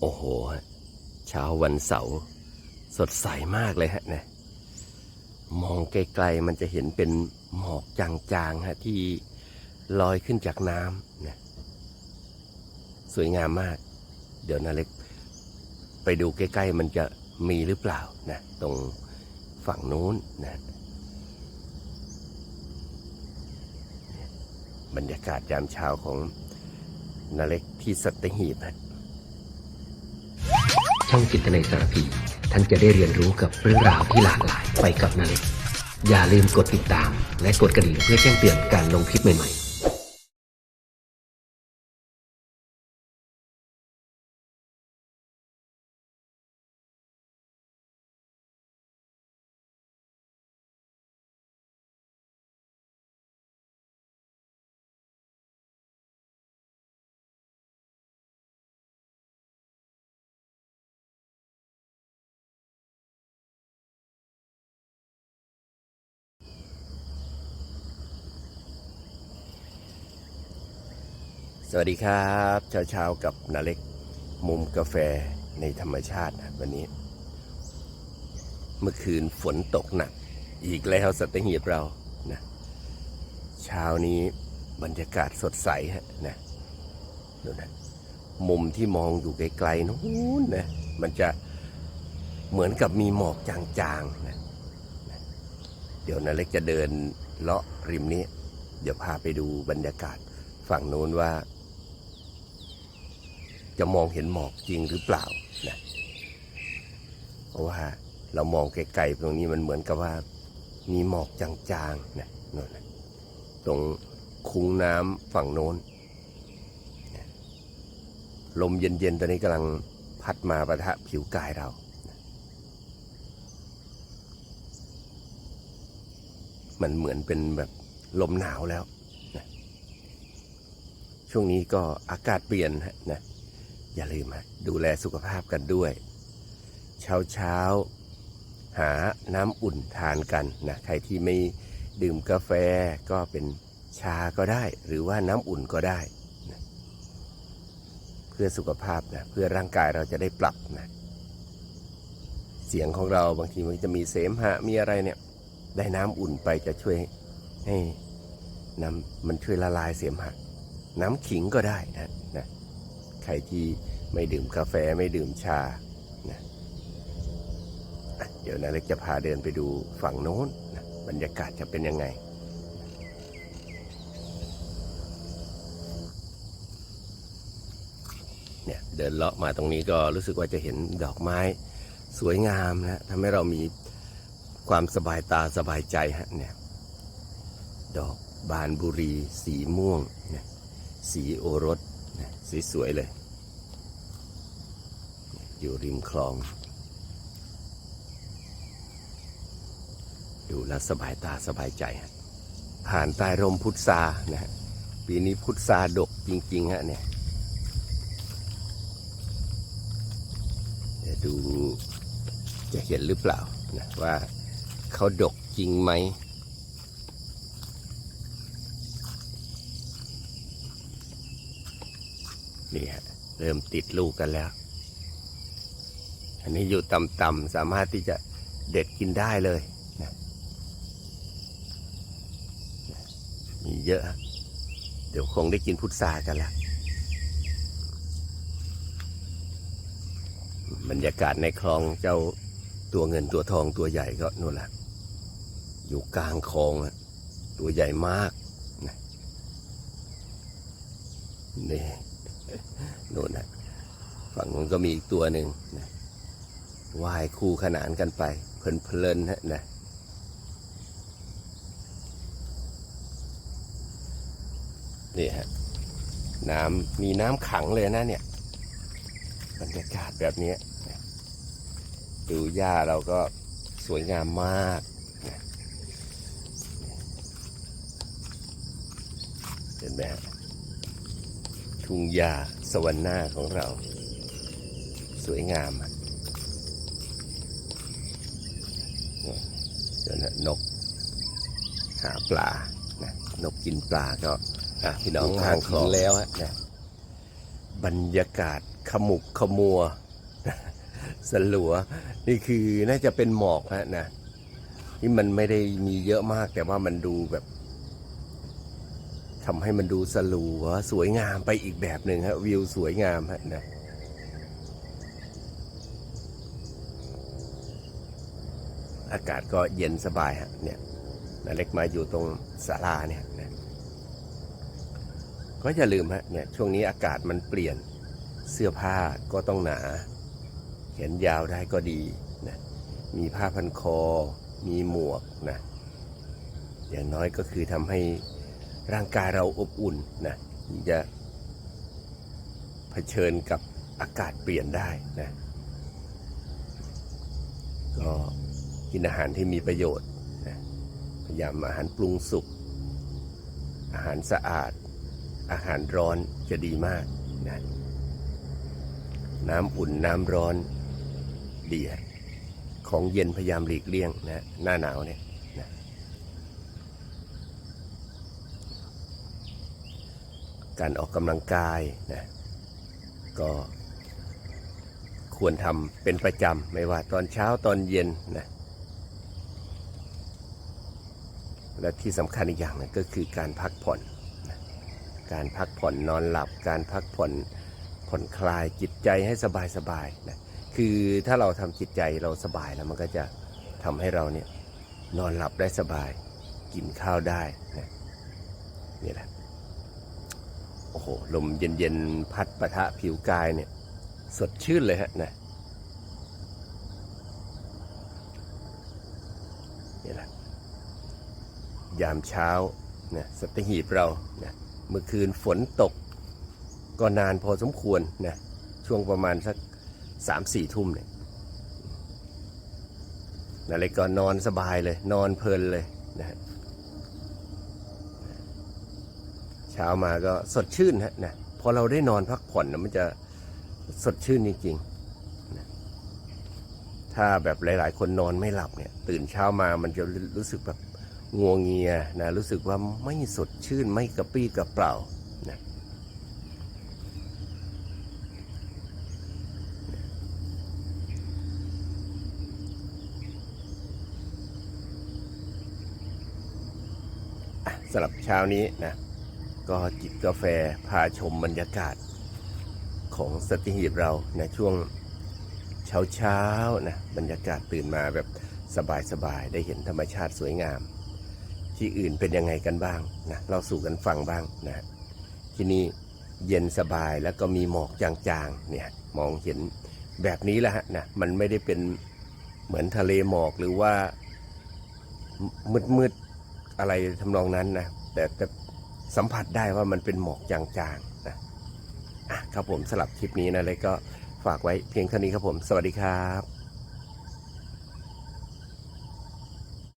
โอ้โห เช้าวันเสาร์สดใสมากเลยฮะนะมองไกลๆมันจะเห็นเป็นหมอกจางๆฮะที่ลอยขึ้นจากน้ำนะสวยงามมาก เดี๋ยวนาเล็ก ไปดูใกล้ๆมันจะมีหรือเปล่านะตรงฝั่งนู้นนะบรรยากาศยามเช้าของนาเล็กที่สัตหีบฮะ ช่องจิตในสารพี ท่านจะได้เรียนรู้กับเรื่องราวที่หลากหลายไปกับนาเล็กอย่าลืมกดติดตาม และกดกระดิ่งเพื่อแจ้งเตือนการลงคลิปใหม่ๆ สวัสดีครับเช้าเช้าๆกับนาเล็กมุมกาแฟในธรรมชาติวันนี้ เมื่อคืนฝนตกหนัก อีกแล้วสัตหีบเรานะเช้านี้บรรยากาศสดใสฮะนะดูนะมุมที่มองอยู่ไกลๆนู้นนะมันจะเหมือนกับมีหมอกจางๆนะนะเดี๋ยวนาเล็กจะเดินเลาะริมนี้ เดี๋ยวพาไปดูบรรยากาศฝั่งโน้นว่า จะมองเห็นหมอกจริงหรือเปล่านะเพราะว่าเรามองไกลๆตรงนี้มันเหมือนกับว่ามีหมอกจางๆนะโน่นนะตรงคุ้งน้ำฝั่งโน้นนะลมเย็นๆตอนนี้กำลังพัดมาประทะผิวกายเรานะมันเหมือนเป็นแบบลมหนาวแล้วช่วงนี้ก็อากาศเปลี่ยนนะ อย่าลืมฮะดูแลสุขภาพกันด้วย เช้าเช้าหาน้ำอุ่นทานกันนะใครที่ไม่ดื่มกาแฟก็เป็นชาก็ได้ หรือว่าน้ำอุ่นก็ได้นะเพื่อสุขภาพนะเพื่อร่างกายเราจะได้ปรับนะเสียงของเราบางทีมันจะมีเสมหะมีอะไรเนี่ยได้น้ำอุ่นไปจะช่วยให้น้ำมันช่วยละลายเสมหะ น้ำขิงก็ได้นะ ครที่ไม่ดื่มกาแฟไม่ดื่มชานะเดี๋ยวนาเล็กจะพาเดินไปดูฝั่งโน้นนะบรรยากาศจะเป็นยังไงเนี่ยเดินเลาะมาตรงนี้ก็รู้สึกว่าจะเห็นดอกไม้สวยงามนะทำให้เรามีความสบายตาสบายใจฮะเนี่ยดอกบานบุรีสีม่วงนะสีโอรสนะสวยๆเลย อยู่ริมคลอง ดูแล้วสบายตาสบายใจ ผ่านใต้ร่มพุทรานะฮะปีนี้พุทราดกจริง ๆ ฮะเนี่ยเดี๋ยวดูจะเห็นหรือเปล่านะว่าเขาดกจริงไหมนี่ฮะเริ่มติดลูกกันแล้ว อันนี้อยู่ต่ำๆสามารถที่จะเด็ดกินได้เลยนะมีเยอะ เดี๋ยวคงได้กินพุทรากันแล้วบรรยากาศในคลองเจ้าตัวเงินตัวทองตัวใหญ่ก็นู่นแหละอยู่กลางคลองตัวใหญ่มากนะนี่นู่นนะฝั่งนู้นก็มีอีกตัวหนึ่งนะ ว่ายคู่ขนานกันไป เพลินๆฮะนะนี่ฮะน้ำมีน้ำขังเลยนะเนี่ยบรรยากาศแบบนี้ดูหญ้าเราก็สวยงามมากเห็นไหมฮะทุ่งหญ้าสวรรค์หน้าของเรา สวยงามอะเดี๋ยว นะนกหาปลานะนกกินปลาก็อะพี่น้องทางคลองแล้วฮะนะบรรยากาศขมุกขมัวสลัว นี่คือน่าจะเป็นหมอกฮะนะที่มันไม่ได้มีเยอะมากแต่ว่ามันดูแบบทำให้มันดูสลัวสวยงามไปอีกแบบหนึ่งฮะวิวสวยงามฮะนะ อากาศก็เย็นสบายฮะเนี่ยนาเล็กมาอยู่ตรงศาลาเนี่ยนะก็อย่าลืมฮะเนี่ยช่วงนี้อากาศมันเปลี่ยนเสื้อผ้าก็ต้องหนาแขนยาวได้ก็ดีนะมีผ้าพันคอ มีหมวกนะอย่างน้อยก็คือทำให้ร่างกายเราอบอุ่นนะจะเผชิญกับอากาศเปลี่ยนได้นะก็ กินอาหารที่มีประโยชน์พยายามอาหารปรุงสุก อาหารสะอาด อาหารร้อนจะดีมากนะน้ำอุ่นน้ำร้อนดีของเย็นพยายามหลีกเลี่ยงนะหน้าหนาวเนี่ยนะการออกกำลังกายนะก็ควรทำเป็นประจำ ไม่ว่าตอนเช้าตอนเย็นนะ และที่สำคัญอีกอย่างหนึงก็คือการพักผ่อนการพักผ่อนนอนหลับ การพักผ่อนผ่อนคลายจิตใจให้สบายสบายๆนะคือถ้าเราทำจิตใจเราสบายแล้วมันก็จะทำให้เราเนี่ยนอนหลับได้สบาย กินข้าวได้นะนี่แหละโอ้โหลมเย็นๆพัดปะทะผิวกายเนี่ยสดชื่นเลยฮะนะนี่แหละ ยามเช้านะสัตหีบเรานะเมื่อคืนฝนตกก็นานพอสมควรนะช่วงประมาณสักสามสี่ทุ่มเนี่ยนาเล็กก็นอนสบายเลย นอนเพลินเลยนะฮะเช้ามาก็สดชื่นฮะนะพอเราได้นอนพักผ่อนนะมันจะสดชื่นจริงๆนะถ้าแบบหลาย ๆ คนนอนไม่หลับเนี่ย ตื่นเช้ามามันจะรู้สึกแบบ งวงเงียนะรู้สึกว่าไม่สดชื่นไม่กระปี้กระเปร่านะสำหรับเช้านี้นะก็จิบกาแฟพาชมบรรยากาศของสติหีบเราในช่วงเช้าเช้านะบรรยากาศตื่นมาแบบสบายๆ ได้เห็นธรรมชาติสวยงาม ที่อื่นเป็นยังไงกันบ้างนะเราสู่กันฟังบ้างนะที่นี่เย็นสบายแล้วก็มีหมอกจางๆเนี่ยมองเห็นแบบนี้แหละฮะนะมันไม่ได้เป็นเหมือนทะเลหมอกหรือว่ามืดๆอะไรทำนองนั้นนะแต่แต่สัมผัสได้ว่ามันเป็นหมอกจางๆนะอะครับผมสลับคลิปนี้นะเลยก็ฝากไว้เพียงเท่านี้ครับผม สวัสดีครับ